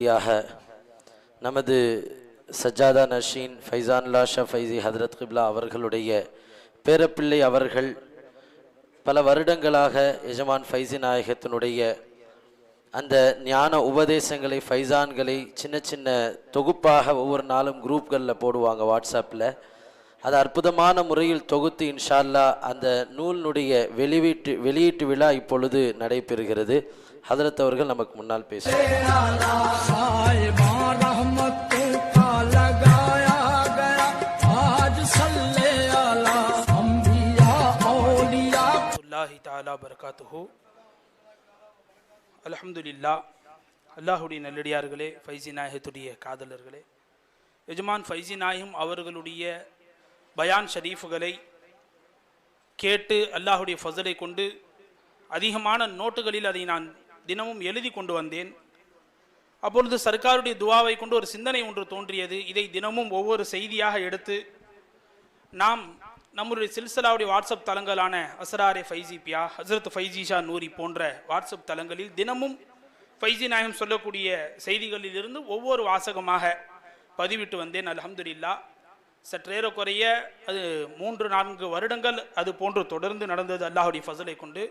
யாக நமது சஜாதா நஷீன் ஃபைசான் லாஷா ஃபைசி ஹதரத் கிப்லா அவர்களுடைய பேரப்பிள்ளை அவர்கள் பல வருடங்களாக எஜமான் ஃபைசி நாயகத்தினுடைய அந்த ஞான உபதேசங்களை ஃபைசான்களை சின்ன சின்ன தொகுப்பாக ஒவ்வொரு நாளும் குரூப்களில் போடுவாங்க வாட்ஸ்அப்பில் அது அற்புதமான முறையில் தொகுத்து இன்ஷால்லா அந்த நூலினுடைய வெளியீட்டு வெளியீட்டு விழா இப்பொழுது நடைபெறுகிறது. ஹதரத் அவர்கள் நமக்கு முன்னால் பேசுகிறார் தாலா பரகாத்துஹூ. அலமதுல்லா அல்லாஹுடைய நல்லடியார்களே ஃபைசி நாயகத்துடைய காதலர்களே. எஜமான் ஃபைசி நாயகம் அவர்களுடைய பயான் ஷரீஃபுகளை கேட்டு அல்லாஹுடைய ஃபசலை கொண்டு அதிகமான நோட்டுகளில் அதை நான் தினமும் எழுதி கொண்டு வந்தேன். அப்பொழுது சர்க்காருடைய துவாவை கொண்டு ஒரு சிந்தனை ஒன்று தோன்றியது. இதை தினமும் ஒவ்வொரு செய்தியாக எடுத்து நாம் நம்முடைய சில்சிலாவுடைய வாட்ஸ்அப் தளங்களான அசராரே ஃபைஜிபியா ஹசரத் ஃபைஜிஷா நூரி போன்ற வாட்ஸ்அப் தளங்களில் தினமும் ஃபைஜி நாயகம் சொல்லக்கூடிய செய்திகளிலிருந்து ஒவ்வொரு வாசகமாக பதிவிட்டு வந்தேன். அல்ஹம்துலில்லா. சற்றேறக்குறைய அது மூன்று நான்கு வருடங்கள் அது போன்று தொடர்ந்து நடந்தது அல்லாஹுடைய ஃபசலை கொண்டு.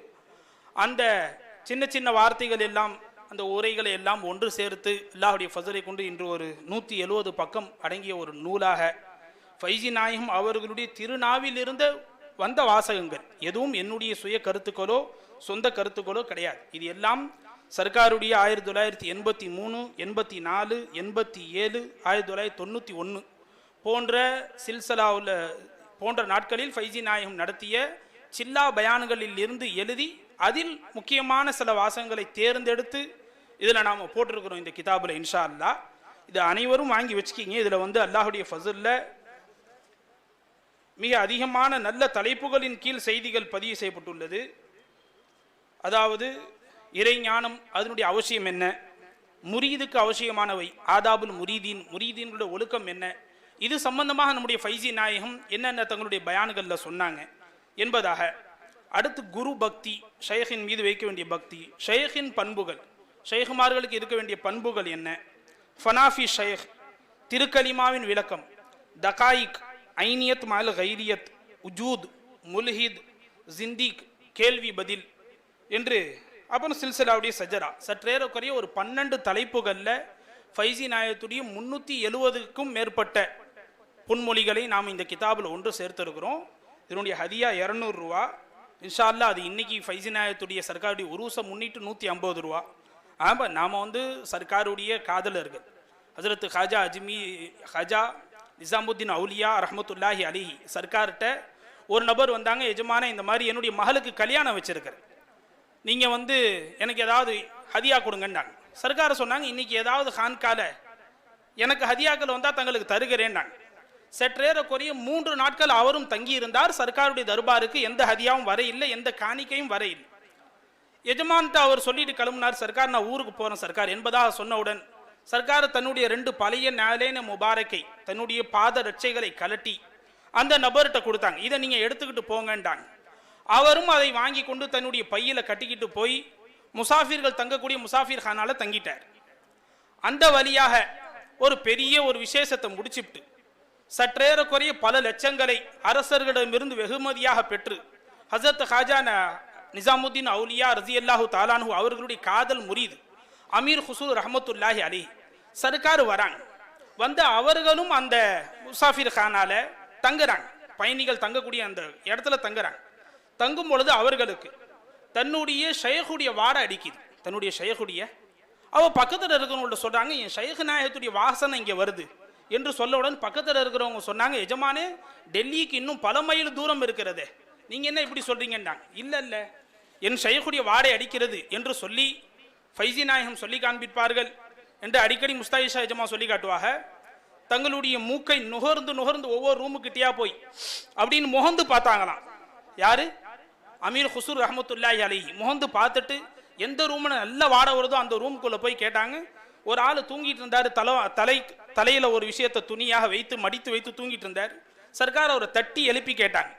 அந்த சின்ன சின்ன வார்த்தைகள் எல்லாம் அந்த உரைகளை எல்லாம் ஒன்று சேர்த்து அல்லாஹுடைய ஃபசலை கொண்டு இன்று ஒரு நூற்றி எழுபது பக்கம் அடங்கிய ஒரு நூலாக ஃபைஜி நாயகம் அவர்களுடைய திருநாவிலிருந்து வந்த வாசகங்கள். எதுவும் என்னுடைய சுய கருத்துக்களோ சொந்த கருத்துக்களோ கிடையாது. இது எல்லாம் சர்க்காருடைய ஆயிரத்தி தொள்ளாயிரத்தி எண்பத்தி மூணு எண்பத்தி நாலு எண்பத்தி ஏழு ஆயிரத்தி தொள்ளாயிரத்தி தொண்ணூற்றி ஒன்று போன்ற சில்சலாவில் போன்ற நாட்களில் ஃபைஜி நாயகம் நடத்திய சில்லா பயான்களில் இருந்து எழுதி அதில் முக்கியமான சில வாசகங்களை தேர்ந்தெடுத்து இதில் நாம் போட்டிருக்கிறோம் இந்த கிதாபில் இன்ஷா அல்லாஹ் இது அனைவரும் வாங்கி வச்சுக்கிங்க. இதில் வந்து அல்லாஹுடைய ஃபசலில் மிக அதிகமான நல்ல தலைப்புகளின் கீழ் செய்திகள் பதிவு செய்யப்பட்டுள்ளது. அதாவது இறைஞானம் அதனுடைய அவசியம் என்ன? முரீதுக்கு அவசியமானவை ஆதாபுல் முரீதீன் முரீதீன்களுடைய ஒழுக்கம் என்ன? இது சம்பந்தமாக நம்முடைய ஃபைசி நாயகம் என்னென்ன தங்களுடைய பயான்களில் சொன்னாங்க என்பதாக அடுத்து குரு பக்தி ஷேகின் மீது வைக்க வேண்டிய பக்தி ஷேகின் பண்புகள். ஷேகுமார்களுக்கு இருக்க வேண்டிய பண்புகள் என்ன? ஃபனாஃபி ஷேக் திருக்கலிமாவின் விளக்கம். தகாயிக் ஐனியத் மால் கைரியத் உஜூத் முல்ஹித் ஜிந்திக் கேள்வி பதில் என்று அப்புறம் சில்சிலாவுடைய சஜரா. சற்றேறக்குறைய ஒரு பன்னெண்டு தலைப்புகளில் ஃபைசி நாயத்துடைய முன்னூற்றி எழுவதுக்கும் மேற்பட்ட பொன்மொழிகளை நாம் இந்த கிதாபில் ஒன்று சேர்த்திருக்கிறோம். இதனுடைய ஹதியா இரநூறுவா இன்ஷா அது இன்னைக்கு ஃபைசி நாயத்துடைய சர்க்காருடைய உருசை முன்னிட்டு நூற்றி ஐம்பது ரூபா. ஆமாம் நாம் வந்து சர்க்காருடைய காதலர்கள் ஹசரத்து ஹாஜா அஜ்மி ஹாஜா நிசாமுத்தீன் அவுலியா ரஹமத்துல்லாஹி அலிஹி சர்க்கார்கிட்ட ஒரு நபர் வந்தாங்க எஜமான இந்த மாதிரி என்னுடைய மகளுக்கு கல்யாணம் வச்சுருக்கிறேன். நீங்கள் வந்து எனக்கு ஏதாவது ஹதியா கொடுங்கன்னாங்க. சர்க்காரை சொன்னாங்க இன்னைக்கு ஏதாவது ஹான்கால எனக்கு ஹதியாக்கள் வந்தால் தங்களுக்கு தருகிறேன்னாங்க. சற்றேற குறைய மூன்று நாட்கள் அவரும் தங்கியிருந்தார். சர்க்காருடைய தர்பாருக்கு எந்த ஹதியாவும் வர இல்லை எந்த காணிக்கையும் வர இல்லை எஜமான்ட்ட அவர் சொல்லிட்டு கிளம்புனார். சர்க்கார் நான் ஊருக்கு போகிறேன் சர்க்கார் என்பதாக சொன்னவுடன் சர்க்கார் தன்னுடைய ரெண்டு பழைய நாளேன முபாரக்கை தன்னுடைய பாத ரட்சைகளை கலட்டி அந்த நபர்கிட்ட கொடுத்தாங்க. இதை நீங்கள் எடுத்துக்கிட்டு போங்கன்றாங்க. அவரும் அதை வாங்கி கொண்டு தன்னுடைய பையில கட்டிக்கிட்டு போய் முசாஃபிர்கள் தங்கக்கூடிய முசாஃபிர் ஹானால தங்கிட்டார். அந்த வழியாக ஒரு பெரிய ஒரு விசேஷத்தை முடிச்சுட்டு சற்றேறக்குறைய பல லட்சங்களை அரசர்களிடமிருந்து வெகுமதியாக பெற்று ஹசரத் ஹாஜான நிசாமுத்தீன் அவுலியா ரசி அல்லாஹு தாலானு அவர்களுடைய காதல் முறியுது அமீர் ஹுசூர் ரஹமத்துல்லாஹி அலி சர்க்கார் வராங்க. வந்து அவர்களும் அந்த முசாஃபிர் கானால தங்குறாங்க. பயணிகள் தங்கக்கூடிய அந்த இடத்துல தங்குறாங்க. தங்கும் பொழுது அவர்களுக்கு தன்னுடைய ஷேகுடைய வாடை அடிக்குது. தன்னுடைய ஷேகுடைய அவள் பக்கத்தில் இருக்கிறவங்கள்ட்ட சொல்கிறாங்க என் ஷேக் நாயகத்துடைய வாசனை இங்கே வருது. என்று சொல்லவுடன் பக்கத்தில் இருக்கிறவங்க சொன்னாங்க எஜமானே டெல்லிக்கு இன்னும் பல மைல் தூரம் இருக்கிறது. நீங்கள் என்ன இப்படி சொல்கிறீங்கன்றாங்க இல்லை இல்லை. என் செய்யக்கூடிய வாடை அடிக்கிறது என்று சொல்லி ஃபைசி நாயகம் சொல்லி காண்பிப்பார்கள் என்று அடிக்கடி முஸ்தாயிஷா எஜமா சொல்லி காட்டுவாங்க தங்களுடைய மூக்கை நுகர்ந்து நுகர்ந்து ஒவ்வொரு ரூமுக்கிட்டயா போய் அப்படின்னு முகந்து பார்த்தாங்களாம். யாரு? அமீர் ஹுசூர் ரஹமத்துல்லாஹி அலி முகந்து பார்த்துட்டு எந்த ரூம்ல நல்ல வாடை வருதோ அந்த ரூமுக்குள்ளே போய் கேட்டாங்க. ஒரு ஆள் தூங்கிட்டு இருந்தார் தலை தலை தலையில் ஒரு விஷயத்தை துணியாக வைத்து மடித்து வைத்து தூங்கிட்டு இருந்தார். சர்க்கார் அவரை தட்டி எழுப்பி கேட்டாங்க.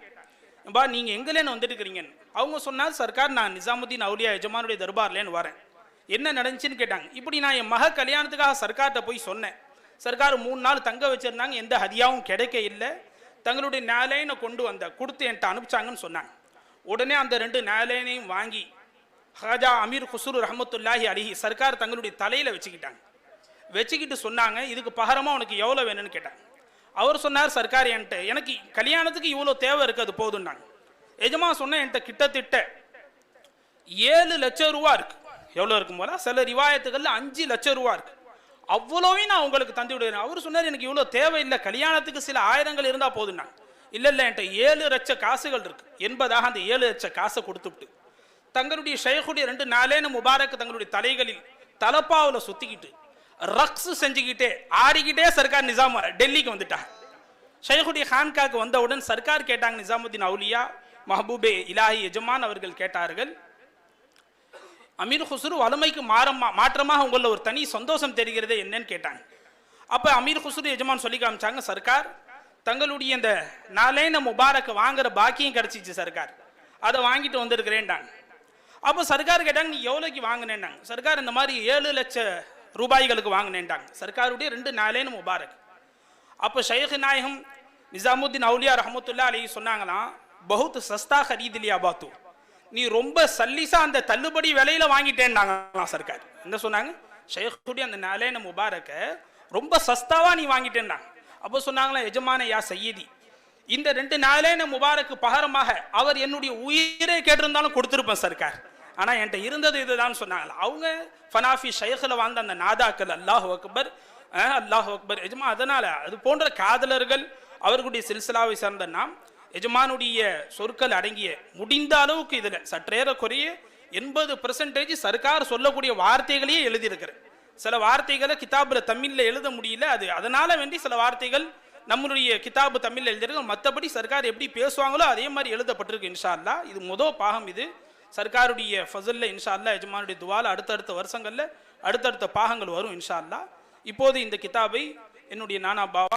பா நீங்கள் எங்கேலேன்னு வந்துட்டு அவங்க சொன்னார் சர்க்கார் நான் நிசாமுதீன் அவுலியா எஜமானுடைய தர்பார்லேன்னு வரேன். என்ன நடந்துச்சுன்னு கேட்டாங்க. இப்படி நான் என் மக கல்யாணத்துக்காக சர்க்கார்கிட்ட போய் சொன்னேன். சர்க்கார் மூணு நாள் தங்க வச்சுருந்தாங்க எந்த ஹதியாவும் கிடைக்க இல்லை. தங்களுடைய நேலைனை கொண்டு வந்த கொடுத்து என்கிட்ட அனுப்பிச்சாங்கன்னு சொன்னாங்க. உடனே அந்த ரெண்டு நேலைனையும் வாங்கி ஹாஜா அமீர் குசூர் ரஹமத்துல்லாஹி அலிஹி சர்க்கார் தங்களுடைய தலையில் வச்சுக்கிட்டாங்க. வச்சுக்கிட்டு சொன்னாங்க இதுக்கு பகரமாக உனக்கு எவ்வளோ வேணும்னு கேட்டாங்க அவர் சொன்னார் சர்க்கார் என்கிட்ட எனக்கு கல்யாணத்துக்கு இவ்வளோ தேவை இருக்குது அது போதுன்னாங்க எஜமா சொன்ன என்கிட்ட கிட்டத்தட்ட ஏழு லட்சம் ரூபா இருக்கு. எவ்வளோ இருக்கும் போல சில ரிவாயத்துகளில் அஞ்சு லட்சம் ரூபா இருக்கு. அவ்வளோவையும் நான் உங்களுக்கு தந்து விடுறேன் அவர் சொன்னார் எனக்கு இவ்வளோ தேவையில்லை கல்யாணத்துக்கு சில ஆயிரங்கள் இருந்தால் போதும்னாங்க. இல்லை இல்லை என்கிட்ட ஏழு லட்ச காசுகள் இருக்கு. என்பதாக அந்த ஏழு லட்ச காசை கொடுத்துவிட்டு தங்களுடைய ஷேகுடைய ரெண்டு நாளேன முபாரக் தங்களுடைய தலைகளில் தலப்பாவில் சுத்திக்கிட்டு ரக்ஸ் செஞ்சுக்கிட்டே ஆடிக்கிட்டே சர்க்கார் நிசாம் டெல்லிக்கு வந்துட்டாங்க. ஷேகுடைய ஹான்காக்கு வந்தவுடன் சர்க்கார் கேட்டாங்க நிசாமுத்தீன் அவுலியா மஹபூபே இலாஹி எஜமான் அவர்கள் கேட்டார்கள் அமீர் ஹுசுரு வலுமைக்கு மாறமா மாற்றமாக உங்களில் ஒரு தனி சந்தோஷம் தெரிகிறது என்னன்னு கேட்டாங்க. அப்போ அமீர் ஹுசுரு எஜமான் சொல்லி காமிச்சாங்க சர்க்கார் தங்களுடைய இந்த நாலேன முபாரக் வாங்குற பாக்கியம் கிடைச்சிச்சு சர்க்கார் அதை வாங்கிட்டு வந்திருக்கிறேன்டாங்க. அப்போ சர்க்கார் கேட்டாங்க நீ எவ்வளோக்கு வாங்கினேன்னாங்க. சர்க்கார் இந்த மாதிரி ஏழு லட்சம் ரூபாய்களுக்கு வாங்கினேன்டாங்க சர்க்காருடைய ரெண்டு நாளேன்னு முபாரக். அப்போ ஷேக் நாயகம் நிசாமுத்தீன் அவுலியா ரஹமத்துல்லா அலி சொன்னாங்களாம் பகுத் சஸ்தா ஹரீதிலியா பாத்து. நீ ரொம்ப சல்லிசா அந்த தள்ளுபடி விலையில வாங்கிட்டேன்னாங்களாம் சர்க்கார். என்ன சொன்னாங்க? ஷேக்குடைய அந்த நாலேன முபாரக்க ரொம்ப சஸ்தாவா நீ வாங்கிட்டேன்னாங்க. அப்போ சொன்னாங்களா எஜமான யா சையீதி இந்த ரெண்டு நாளே நான் முபாரக்கு பகரமாக அவர் என்னுடைய உயிரை கேட்டிருந்தாலும் கொடுத்துருப்பேன் சர்க்கார் ஆனால் என்கிட்ட இருந்தது இதுதான் சொன்னாங்களா அவங்க ஃபனாஃபி ஷேഖில் வாழ்ந்த அந்த நாதாக்கள் அல்லாஹ் அக்பர் அஹ், அல்லாஹ் அக்பர் எஜமா அதனால் அது போன்ற காதலர்கள் அவர்களுடைய சில்சிலாவை சேர்ந்த நாம் எஜமானுடைய சொற்கள் அடங்கிய முடிந்த அளவுக்கு இதில் சற்றேற குறைய எண்பது பெர்சன்டேஜ் சர்க்கார் சொல்லக்கூடிய வார்த்தைகளையே எழுதியிருக்கிறேன் சில வார்த்தைகளை கிதாபில் தமிழில் எழுத முடியல அது அதனால வேண்டி சில வார்த்தைகள் நம்மளுடைய கிதாபு தமிழ் எழுதியிருக்கோம் மற்றபடி சர்க்கார் எப்படி பேசுவாங்களோ அதே மாதிரி எழுதப்பட்டிருக்கு இன்ஷா இது முதல் பாகம் இது. சர்க்காருடைய ஃபசல்ல இன்ஷா அல்லாஹ் எஜமானுடைய துவால அடுத்தடுத்த வருஷங்களில் அடுத்தடுத்த பாகங்கள் வரும் இன்ஷா இப்போது இந்த கிதாபை என்னுடைய நானா பாவா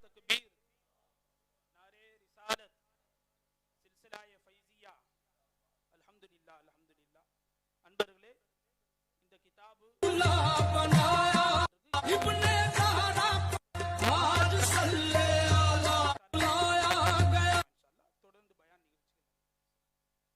அல்ஹம்துலில்லா அல்ஹம்துலில்லா அன்பர்களே இந்த கிதாபு